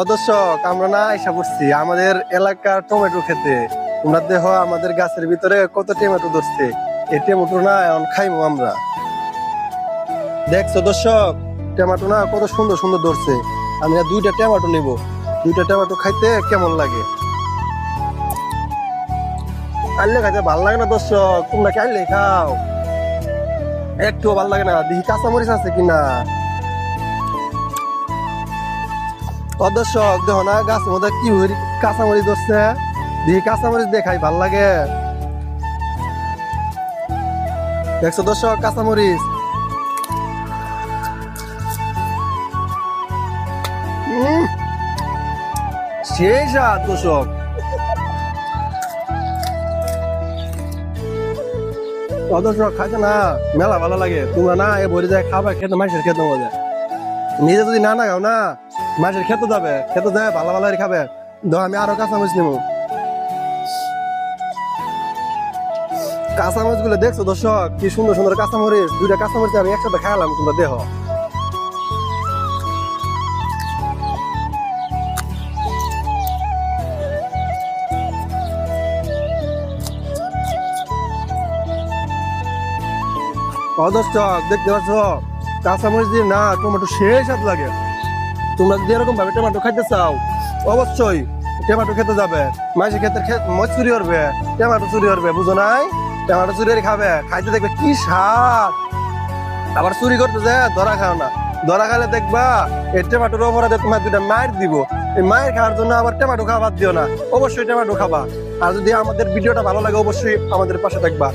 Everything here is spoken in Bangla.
অদর্শক আমরা না আইসা পড়ছি আমাদের এলাকার টমেটো খেতে। তোমরা দেখো আমাদের গাছের ভিতরে কত টমেটো ধরছে। এই টমেটো না এখন খাইবো আমরা। দেখছ দর্শক, টমেটো না কত সুন্দর সুন্দর ধরছে। আমি দুইটা টমেটো নিব। দুইটা টমেটো খাইতে কেমন লাগে? আনলে খাইতে ভালো লাগে না দর্শক, তোমরা কি আনলে খাও? একটু ভালো লাগে না। দেখি কাঁচামরিচ আছে কিনা? অদর্শক দেখো না গাছের মধ্যে কি কাঁচামরিচ ধরছে? দেখি কাঁচামরিচ দেখাই, ভালো লাগে। দেখছ দর্শক, কাঁচামরিচ? সেই স্বাদ দর্শক। খাইতে না, মেলা ভালো লাগে। তোমরা না, এ ভরে যায় খাবার খেতে মাইসের খেতে মজা। নিজে যদি না না খাও না মাছের খেতে যাবে খেতে যাবে, ভালো ভালো খাবে। ধর আমি আরও কাঁচামরিচ নেব। কাঁচামরিচগুলো দেখছ দর্শক? কি সুন্দর সুন্দর কাঁচামরিচ। দুইটা কাঁচামরিচ আমি একসাথে খাইলাম, তোমরা অদর্শক দেখতে পাচ্ছ? কাঁচামরিচ দিয়ে না, টমেটো শেষ স্বাদ লাগে। তোমরা যদি এরকম ভাবে টমেটো খাইতে চাও, অবশ্যই টমেটো খেতে যাবে। মাঝে ক্ষেতের মজ চুরি করবে, টমেটো চুরি করবে, বুঝো নাই? টমেটো চুরি খাবে, খাইতে দেখবে কি স্বাদ। আবার চুরি করতে যে ধরা খাও না। ধরা খাইলে দেখবা এই টমেটোর অপরাধে তোমার দুটা মায়ের দিব। এই মায়ের খাওয়ার জন্য আবার টমেটো খাবার দিও না। অবশ্যই টমেটো খাবা। আর যদি আমাদের ভিডিওটা ভালো লাগে, অবশ্যই আমাদের পাশে থাকবা।